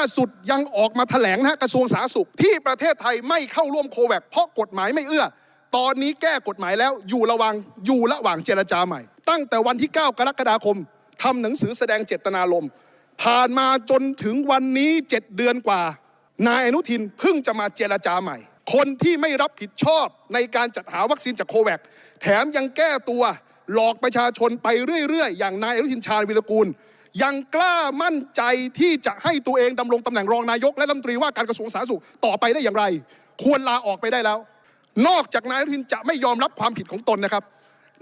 ล่าสุดยังออกมาแถลงนะกระทรวงสาธารณสุขที่ประเทศไทยไม่เข้าร่วมโคแวคเพราะกฎหมายไม่เอื้อ ตอนนี้แก้กฎหมายแล้วอยู่ระวังอยู่ระหว่างเจรจาใหม่ ตั้งแต่วันที่ 9 กรกฎาคมทำหนังสือแสดงเจตนารมณ์ผ่านมาจนถึงวันนี้ 7 เดือนกว่า นายอนุทินเพิ่งจะมาเจรจาใหม่ คนที่ไม่รับผิดชอบในการจัดหาวัคซีนจากโคแวคแถมยังแก้ตัวหลอกประชาชนไปเรื่อยๆ อย่างนายอนุทินชาญวิรกูล ยังกล้ามั่นใจที่จะให้ตัวเองดำรงตำแหน่งรองนายกและรัฐมนตรีว่าการกระทรวงสาธารณสุขต่อไปได้อย่างไร ควรลาออกไปได้แล้ว นอกจากนายอนุทินจะไม่ยอมรับความผิดของตนนะครับ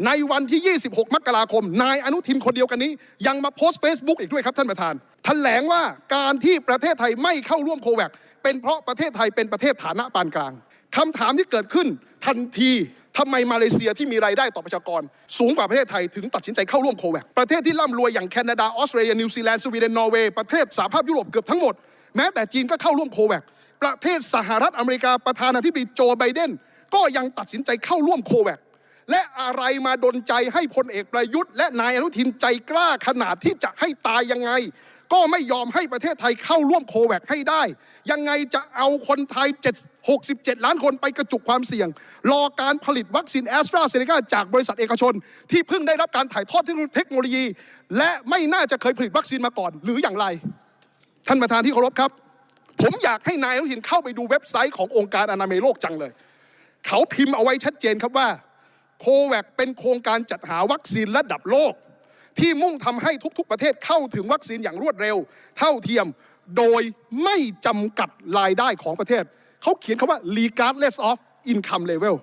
ในวันที่ 26 มกราคม นายอนุทินคนเดียวกันนี้ ยังมาโพสต์ Facebook อีกด้วยครับท่านประธานแถลงว่าการที่ประเทศไทยไม่เข้าร่วมโคแวคเป็นเพราะประเทศไทยเป็นประเทศฐานะปานกลางคำถามที่เกิดขึ้นทันที ทำไมมาเลเซียที่มีรายได้ต่อประชากร สูงกว่าประเทศไทยถึงตัดสินใจเข้าร่วมโคแวคประเทศที่ร่ำรวยอย่างแคนาดาออสเตรเลียนิวซีแลนด์สวีเดนนอร์เวย์ประเทศสหภาพยุโรปเกือบทั้งหมด แม้แต่จีนก็เข้าร่วมโคแวคประเทศสหรัฐอเมริกาประธานาธิบดีโจไบเดนก็ยังตัดสินใจเข้าร่วมโคแวคและอะไรมาดนใจให้พลเอกประยุทธ์ และนายอนุทินใจกล้าขนาดที่จะให้ตายยังไง ก็ไม่ยอมให้ประเทศไทยเข้าร่วมโคแวคให้ได้ ยังไงจะเอาคนไทย 7 67 ล้านคนไปกระจุกความเสี่ยง รอการผลิตวัคซีนแอสตราเซเนกาจากบริษัทเอกชน ที่เพิ่งได้รับการถ่ายทอดเทคโนโลยี และไม่น่าจะเคยผลิตวัคซีนมาก่อน หรืออย่างไร ท่านประธานที่เคารพครับ ผมอยากให้นายอนุทินเข้าไปดูเว็บไซต์ขององค์การอนามัยโลกจังเลย เขาพิมพ์เอาไว้ชัดเจนครับว่าโคแวคเป็นโครงการจัดหาวัคซีนระดับโลก ที่มุ่งทำให้ทุก ๆ ประเทศเข้าถึงวัคซีนอย่างรวดเร็ว เท่าเทียมโดยไม่จำกัดรายได้ของประเทศ เขาเขียนคำว่า regardless of income level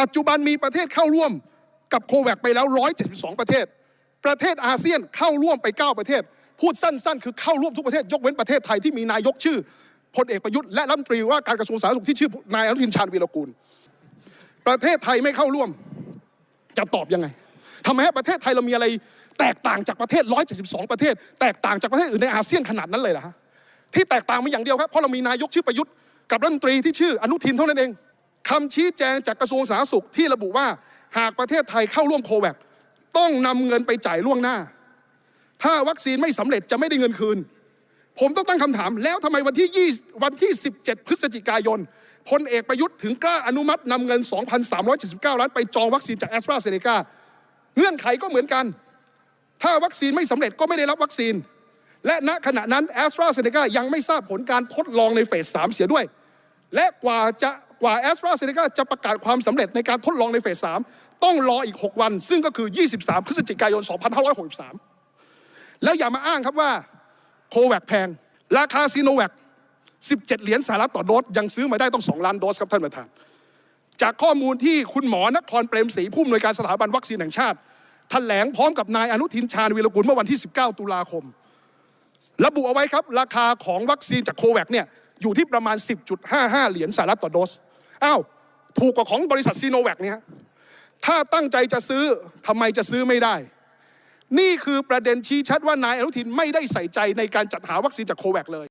ปัจจุบันมีประเทศเข้าร่วมกับโคแวคไปแล้ว 172 ประเทศ ประเทศอาเซียนเข้าร่วมไป 9 ประเทศ พูดสั้น ๆ คือเข้าร่วมทุกประเทศ ยกเว้นประเทศไทยที่มีนายกชื่อพลเอกประยุทธ์และรัฐมนตรีว่าการกระทรวงสาธารณสุขที่ชื่อนายอนุทินชาญวีรกูล ประเทศไทยไม่เข้าร่วม จะตอบยังไง ทำไมให้ประเทศไทยเรามีอะไร แตกต่างจากประเทศ 172 ประเทศ แตกต่างจากประเทศอื่นในอาเซียนขนาดนั้นเลยเหรอฮะที่แตกต่างมีอย่างเดียวครับเพราะเรามีนายกชื่อประยุทธ์กับรัฐมนตรีที่ชื่ออนุทินเท่านั้นเองคำชี้แจงจากกระทรวงสาธารณสุขที่ระบุว่าหากประเทศไทยเข้าร่วมโคแวคต้องนำเงินไปจ่ายล่วงหน้า ถ้าวัคซีนไม่สำเร็จจะไม่ได้เงินคืน ผมต้องตั้งคำถามแล้วทำไมวันที่20วันที่ 17 พฤศจิกายนพลเอกประยุทธ์ถึงกล้าอนุมัตินำเงิน 2,379 ล้านไปจองวัคซีนจากแอสตราเซเนกา เงื่อนไขก็เหมือนกัน ถ้าวัคซีนไม่สำเร็จก็ไม่ได้รับวัคซีน และณขณะนั้นแอสตราเซเนกายังไม่ทราบผลการทดลองในเฟส3เสียด้วย และกว่าจะกว่าแอสตราเซเนกาจะประกาศความสำเร็จในการทดลองในเฟส3ต้องรออีก 6 วัน ซึ่งก็คือ 23 พฤศจิกายน 2563 แล้วอย่ามาอ้างครับว่าโคแวคแพง ราคาซีโนแวค17 เหรียญสหรัฐต่อโดส ยังซื้อมาได้ต้อง 2 ล้านโดสครับท่านประธาน จากข้อมูลที่คุณหมอนครเปรมศรีผู้อำนวยการสถาบันวัคซีนแห่งชาติแถลงพร้อมกับนายอนุทินชาญวีรกุลเมื่อวันที่ 19 ตุลาคม ระบุเอาไว้ครับ ราคาของวัคซีนจากโคแวคเนี่ยอยู่ที่ประมาณ 10.55 เหรียญสหรัฐต่อโดสอ้าวถูกกว่าของบริษัทซีโนแวคเนี่ยถ้าตั้งใจจะซื้อทำไมจะซื้อไม่ได้ นี่คือประเด็นชี้ชัดว่านายอนุทินไม่ได้ใส่ใจในการจัดหาวัคซีนจากโคแวคเลย